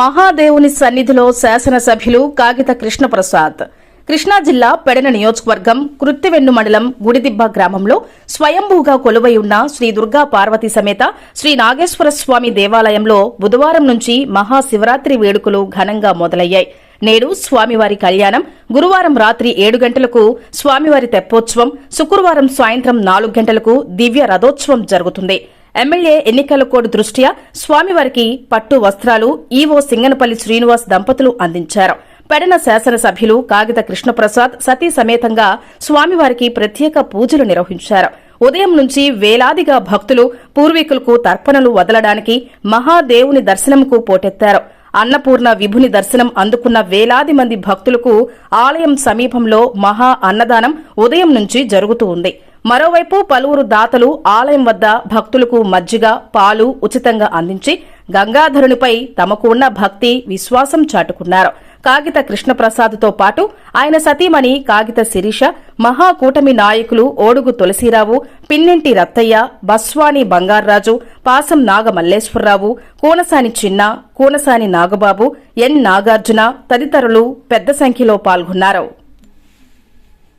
మహాదేవుని సన్నిధిలో శాసనసభ్యులు కాగిత కృష్ణప్రసాద్. కృష్ణా జిల్లా పెడన నియోజకవర్గం కృత్తివెన్ను మండలం గుడిదిబ్బ గ్రామంలో స్వయంభూగా కొలువై ఉన్న శ్రీ దుర్గా పార్వతి సమేత శ్రీ నాగేశ్వర స్వామి దేవాలయంలో బుధవారం నుంచి మహాశివరాత్రి వేడుకలు ఘనంగా మొదలయ్యాయి. నేడు స్వామివారి కళ్యాణం గురువారం రాత్రి ఏడు గంటలకు స్వామివారి తెప్పోత్సవం శుక్రవారం సాయంత్రం నాలుగు గంటలకు దివ్య రథోత్సవం జరుగుతుంది. ఎమ్మెల్యే ఎన్నికల కోడ్ దృష్ట్యా స్వామివారికి పట్టు వస్త్రాలు ఈవో సింగనపల్లి శ్రీనివాస్ దంపతులు అందించారు. పెడన శాసనసభ్యులు కాగిత కృష్ణప్రసాద్ సతీ సమేతంగా స్వామివారికి ప్రత్యేక పూజలు నిర్వహించారు. ఉదయం నుంచి వేలాదిగా భక్తులు పూర్వీకులకు తర్పణలు వదలడానికి మహాదేవుని దర్శనంకు పోటెత్తారు. అన్నపూర్ణ విభుని దర్శనం అందుకున్న వేలాది మంది భక్తులకు ఆలయం సమీపంలో మహా అన్నదానం ఉదయం నుంచి జరుగుతూ ఉంది. మరోవైపు పలువురు దాతలు ఆలయం వద్ద భక్తులకు మజ్జిగ పాలు ఉచితంగా అందించి గంగాధరునిపై తమకు ఉన్న భక్తి విశ్వాసం చాటుకున్నారు. కాగిత కృష్ణప్రసాద్తో పాటు ఆయన సతీమణి కాగిత శిరీష మహాకూటమి నాయకులు ఓడుగు తులసీరావు పిన్నింటి రత్తయ్య బస్వాని బంగార్రాజు పాసం నాగమల్లేశ్వరరావు కూనసాని చిన్న కూనసాని నాగబాబు ఎన్ నాగార్జున తదితరులు పెద్ద సంఖ్యలో పాల్గొన్నారు.